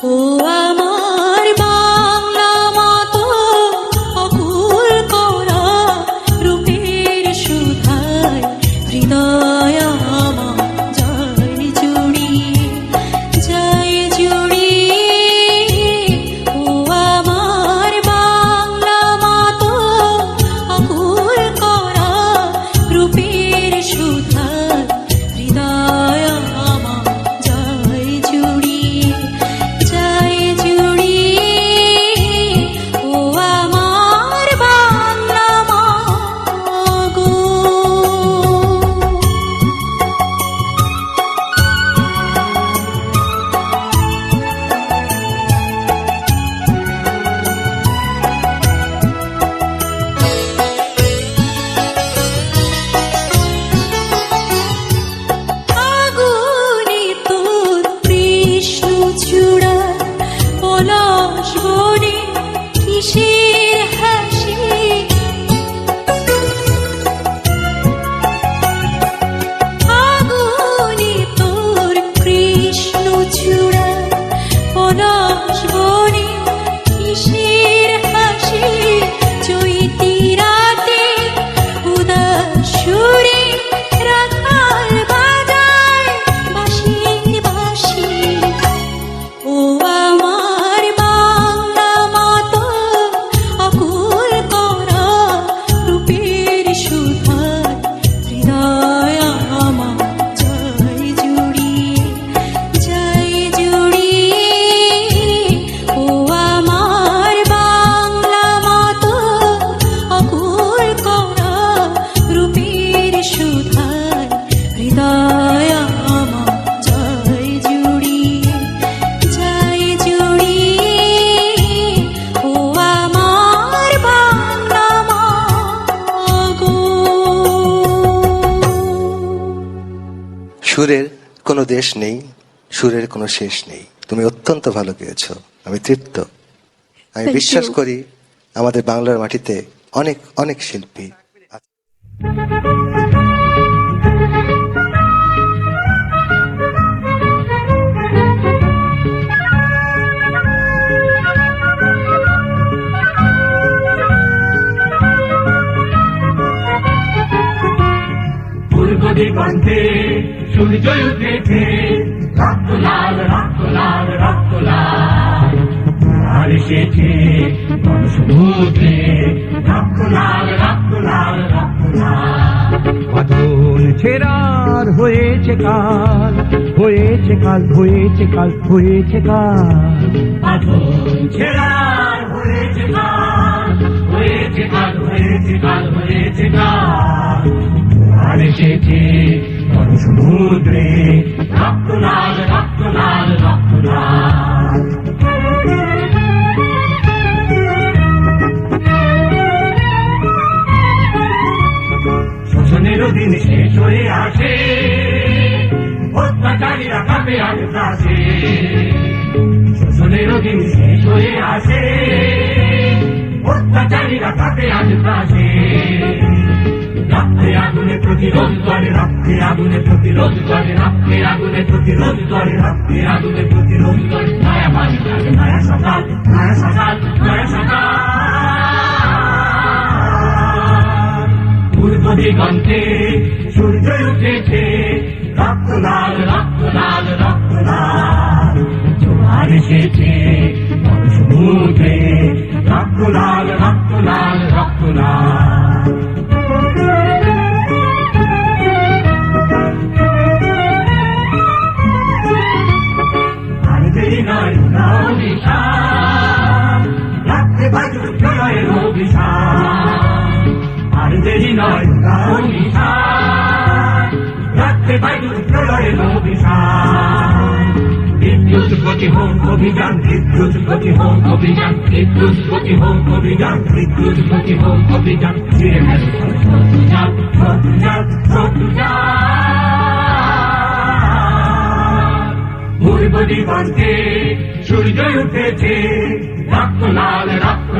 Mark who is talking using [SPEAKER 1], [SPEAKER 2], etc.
[SPEAKER 1] Oh,
[SPEAKER 2] সুরের কোনো দেশ নেই সুরের কোনো শেষ নেই। তুমি অত্যন্ত ভালো গেয়েছ আমি তৃপ্ত। আমি বিশ্বাস করি আমাদের বাংলার মাটিতে অনেক অনেক শিল্পী আছে।
[SPEAKER 3] পূর্ব দিগন্তে সূর্য উঠেছে রক্ত লাল রক্ত লাল রক্ত লাল আর এসেছে কোন সমুদ্রে রক্ত লাল রক্ত লাল রক্ত লাল
[SPEAKER 4] ছেড়ার হয়েছে কাল হয়েছে কাল হয়েছে কাল হয়েছে কাল।
[SPEAKER 3] ছেড়ার হয়েছে কাল হয়েছে কাল হয়েছে কাল হয়েছে কাল। এসেছে কোন সমুদ্রে। রক্ত লাল রক্ত শোষণেরও দিন শেষ হয়ে আসে, অত্যাচারীরা কাপে আর কাছে শোষণেরও দিন শেষ হয়ে আসে, অত্যাচারীরা কাপে রক্তে আগুনে প্রতিরোধ করে রক্তে আগুনে প্রতিরোধ করে রক্তে আগুনে প্রতিরোধ করে রক্তে আগুনে প্রতিরোধ করে নয়া বাড়ি নয়া সকাল নয়া সকাল নয়া সকাল। পূর্ব দিগন্তে দেরি নয় নিশান রাখতে প্রলয়ের অভিশান বিদ্যুৎ গতি হোক অভিযান, বিদ্যুৎ গতি হোক অভিযান, বিদ্যুৎ গতি হোক অভিযান, বিদ্যুৎ গতি হোক অভিযান। ফিরে পূর্ব দিগন্তে সূর্য উঠেছে, রক্ত লাল, রক্ত